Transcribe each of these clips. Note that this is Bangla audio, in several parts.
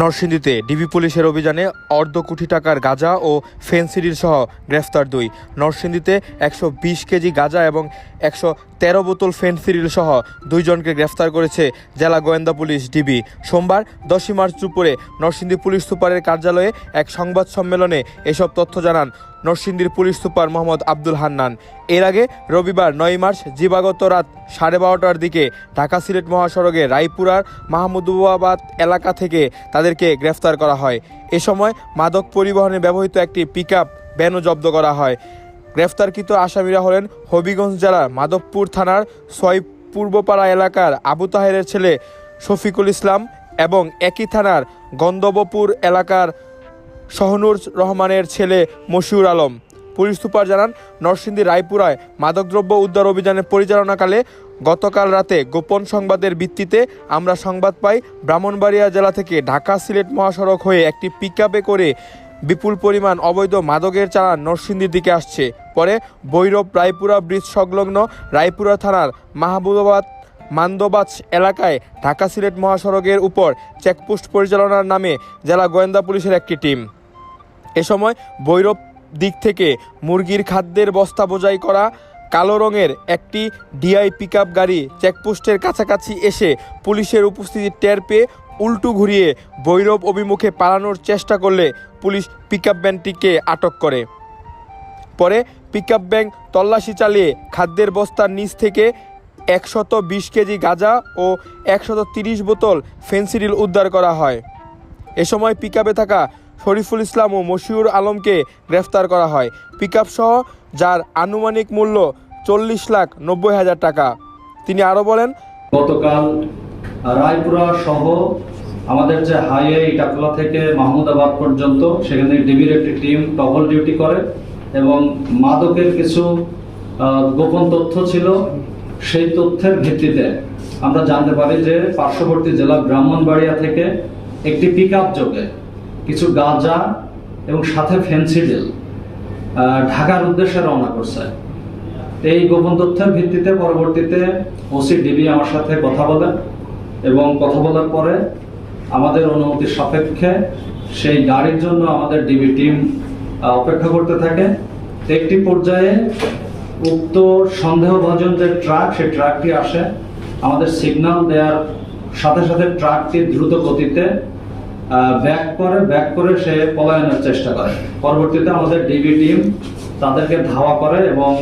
নরসিংদীতে ডিবি পুলিশের অভিযানে অর্ধ কোটি টাকার গাঁজা ও ফেন্সিডিল সহ গ্রেফতার দুই। নরসিংদীতে একশো বিশ কেজি গাঁজা এবং একশো তেরো বোতল ফেন্সিডিল সহ দুইজনকে গ্রেফতার করেছে জেলা গোয়েন্দা পুলিশ ডিবি। সোমবার দশই মার্চ দুপুরে নরসিংদী পুলিশ সুপারের কার্যালয়ে এক সংবাদ সম্মেলনে এসব তথ্য জানান নরসিংদীর পুলিশ সুপার মোহাম্মদ আব্দুল হান্নান। এর আগে রবিবার নয় মার্চ দিবাগত রাত সাড়ে বারোটার দিকে ঢাকা সিলেট মহাসড়কে রায়পুরার মাহমুদুবাবাদ এলাকা থেকে তাদেরকে গ্রেফতার করা হয়। এ সময় মাদক পরিবহনে ব্যবহৃত একটি পিক আপ ভ্যানও জব্দ করা হয়। গ্রেফতারকৃত আসামিরা হলেন হবিগঞ্জ জেলার মাধবপুর থানার ছয় পূর্বপাড়া এলাকার আবু তাহেরের ছেলে শফিকুল ইসলাম এবং একই থানার গন্ধবপুর এলাকার শহনুর রহমানের ছেলে মশিউর আলম। পুলিশ সুপার জানান, নরসিংদী রায়পুরায় মাদকদ্রব্য উদ্ধার অভিযানের পরিচালনাকালে গতকাল রাতে গোপন সংবাদের ভিত্তিতে আমরা সংবাদ পাই, ব্রাহ্মণবাড়িয়া জেলা থেকে ঢাকা সিলেট মহাসড়ক হয়ে একটি পিকআপে করে বিপুল পরিমাণ অবৈধ মাদকের চালান নরসিংদীর দিকে আসছে। পরে ভৈরব রায়পুরা ব্রিজ সংলগ্ন রায়পুরা থানার মাহবুবাবাদ মান্দবাজ এলাকায় ঢাকা সিলেট মহাসড়কের উপর চেকপোস্ট পরিচালনার নামে জেলা গোয়েন্দা পুলিশের একটি টিম। এ সময় ভৈরব দিক থেকে মুরগির খাদ্যের বস্তা বোঝাই করা কালো রঙের একটি ডিআই পিকআপ গাড়ি চেকপোস্টের কাছাকাছি এসে পুলিশের উপস্থিতি টের পেয়ে উল্টু ঘুরিয়ে ভৈরব অভিমুখে পালানোর চেষ্টা করলে পুলিশ পিকআপ ভ্যানটিকে আটক করে। পরে পিকআপ ব্যাংক তল্লাশি চালিয়ে খাদ্যের বস্তার নিচ থেকে একশত বিশ কেজি গাঁজা ও একশত তিরিশ বোতল ফেন্সিডিল উদ্ধার করা হয়। এ সময় পিকআপে থাকা শরীফুল ইসলাম ও মশিউর আলমকে গ্রেফতার করা হয়। পিকআপ সহ, যার আনুমানিক মূল্য চল্লিশ লাখ নব্বই হাজার টাকা। তিনি আরও বলেন, গতকাল রায়পুরা সহ আমাদের যে হাইওয়ে ইটাখোলা থেকে মাহমুদাবাদ পর্যন্ত, সেখানে ডিবির একটি টিম টহল ডিউটি করে এবং মাদকের কিছু গোপন তথ্য ছিল, সেই তথ্যের ভিত্তিতে আমরা জানতে পারি যে পার্শ্ববর্তী জেলা ব্রাহ্মণবাড়িয়া থেকে একটি পিক আপ যোগে কিছু গাঁজা এবং সাথে ফেন্সিডিল ঢাকার উদ্দেশ্যে রওনা করছে। এই গোপন তথ্যের ভিত্তিতে পরবর্তীতে ওসি ডিবি আমার সাথে কথা বলেন এবং কথা বলার পরে আমাদের অনুমতি সাপেক্ষে সেই গাড়ির জন্য আমাদের ডিবি টিম অপেক্ষা করতে থাকে। একটি পর্যায়ে উক্ত সন্দেহভাজন যে ট্রাক, সেই ট্রাকটি আসে। আমাদের সিগন্যাল দেওয়ার সাথে সাথে ট্রাকটি দ্রুত গতিতে ব্যাক করে ব্যাক করে সে পলায়নের চেষ্টা করে। পরবর্তীতে আমাদের ডিবি টিম তাদেরকে ধাওয়া করে এবং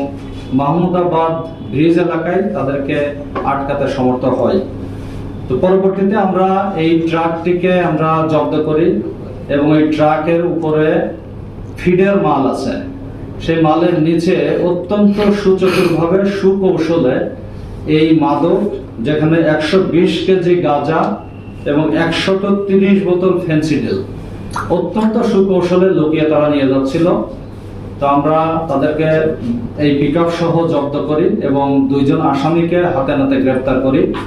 মাহমুদাবাদ ব্রিজ এলাকায় তাদেরকে আটকাতে সমর্থ হয়। তো পরবর্তীতে আমরা এই ট্রাকটিকে আমরা জব্দ করি এবং এই ট্রাকের উপরে ফিডের মাল আছে। সেই মালের নিচে অত্যন্ত সুচতুরভাবে সুকৌশলে এই মাদক, যেখানে একশো বিশ কেজি গাঁজা এবং একশত তিরিশ বোতল ফেন্সিডিল অত্যন্ত সুকৌশলে লুকিয়ে তারা নিয়ে যাচ্ছিল। তো আমরা তাদেরকে এই পিক সহ জব্দ করি এবং দুইজন আসামিকে হাতে নাতে গ্রেপ্তার করি।